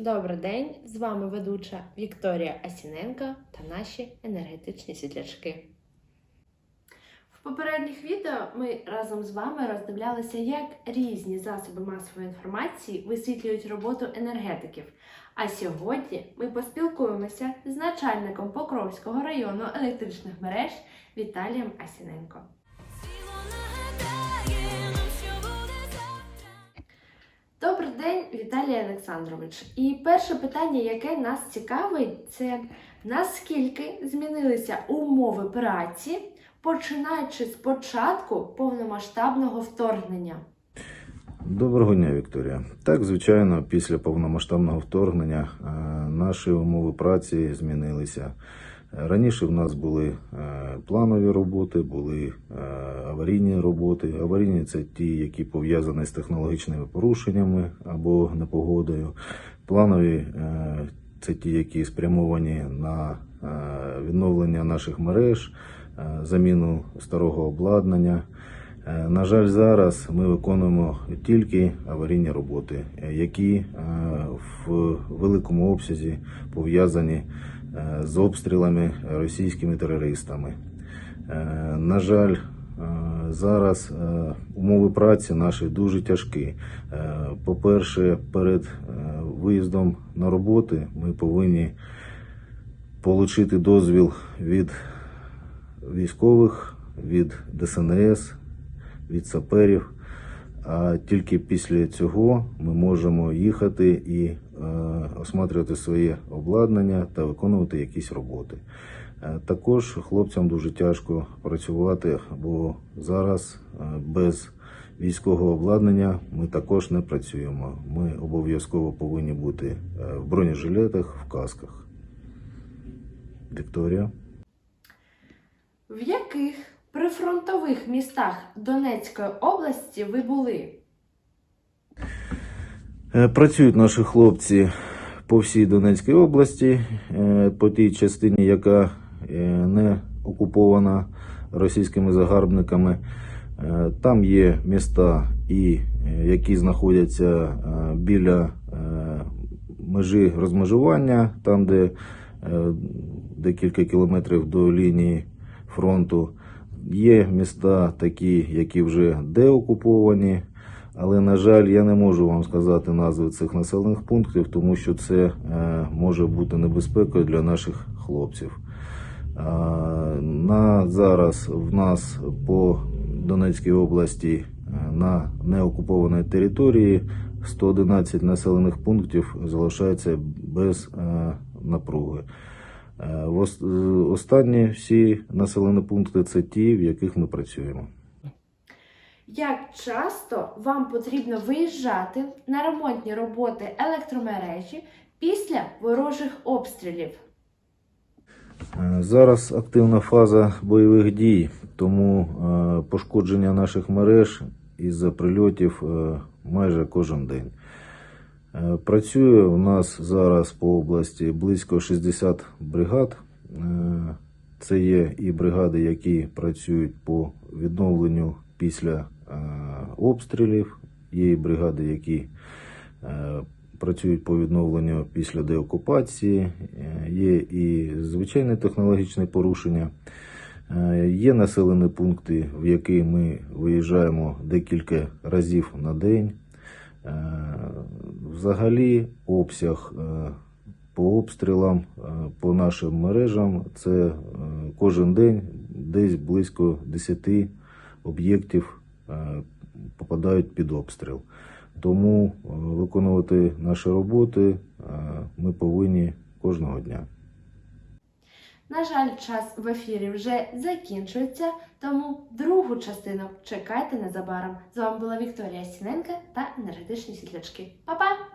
Добрий день! З вами ведуча Вікторія Асіненко та наші енергетичні світлячки. В попередніх відео ми разом з вами роздивлялися, як різні засоби масової інформації висвітлюють роботу енергетиків. А сьогодні ми поспілкуємося з начальником Покровського району електричних мереж Віталієм Асіненко. Віталій Олександрович. І перше питання, яке нас цікавить, це наскільки змінилися умови праці, починаючи з початку повномасштабного вторгнення? Доброго дня, Вікторія. Так, звичайно, після повномасштабного вторгнення е, наші умови праці змінилися. Раніше в нас були е, планові роботи, були е, аварійні роботи. Аварійні це ті, які пов'язані з технологічними порушеннями або непогодою. Планові е, це ті, які спрямовані на відновлення наших мереж, заміну старого обладнання. На жаль, зараз ми виконуємо тільки аварійні роботи, які в великому обсязі пов'язані е, з обстрілами російськими терористами. Е, На жаль, е, зараз е, умови праці наші дуже тяжкі. Е, По-перше, перед е, виїздом на роботи ми повинні отримати дозвіл від військових, від ДСНС, від саперів. А тільки після цього ми можемо їхати і е, осматрювати своє обладнання та виконувати якісь роботи. Е, також хлопцям дуже тяжко працювати, бо зараз е, без військового обладнання ми також не працюємо. Ми обов'язково повинні бути в бронежилетах, в касках. Вікторія. В яких прифронтових містах Донецької області ви були? Е, Працюють наші хлопці по всій Донецькій області, е, по тій частині, яка е, не окупована російськими загарбниками. Там є міста, які знаходяться біля межі розмежування, там, де декілька кілометрів до лінії фронту. Є міста такі, які вже деокуповані, але, на жаль, я не можу вам сказати назви цих населених пунктів, тому що це е, може бути небезпекою для наших хлопців. А, На зараз в нас по Донецькій області е, на неокупованій території 111 населених пунктів залишаються без е, напруги. Е, е, Останні всі населені пункти це ті, в яких ми працюємо. Як часто вам потрібно виїжджати на ремонтні роботи електромережі після ворожих обстрілів? Е, Зараз активна фаза бойових дій, тому пошкодження наших мереж із-за прильотів майже кожен день. Е, Працює у нас зараз по області близько 60 бригад. Е, Це є і бригади, які працюють по відновленню після е, обстрілів, є і бригади, які працюють по відновленню після деокупації, є і звичайні технологічні порушення. Є населені пункти, в які ми виїжджаємо декілька разів на день. Взагалі, обсяг е, по обстрілам, е, по нашим мережам це е, кожен день десь близько 10 об'єктів попадають під обстріл. Тому виконувати наші роботи ми повинні кожного дня. На жаль, час в ефірі вже закінчується, тому другу частину чекайте незабаром. З вами була Вікторія Сіненка та енергетичні світлячки. Па-па!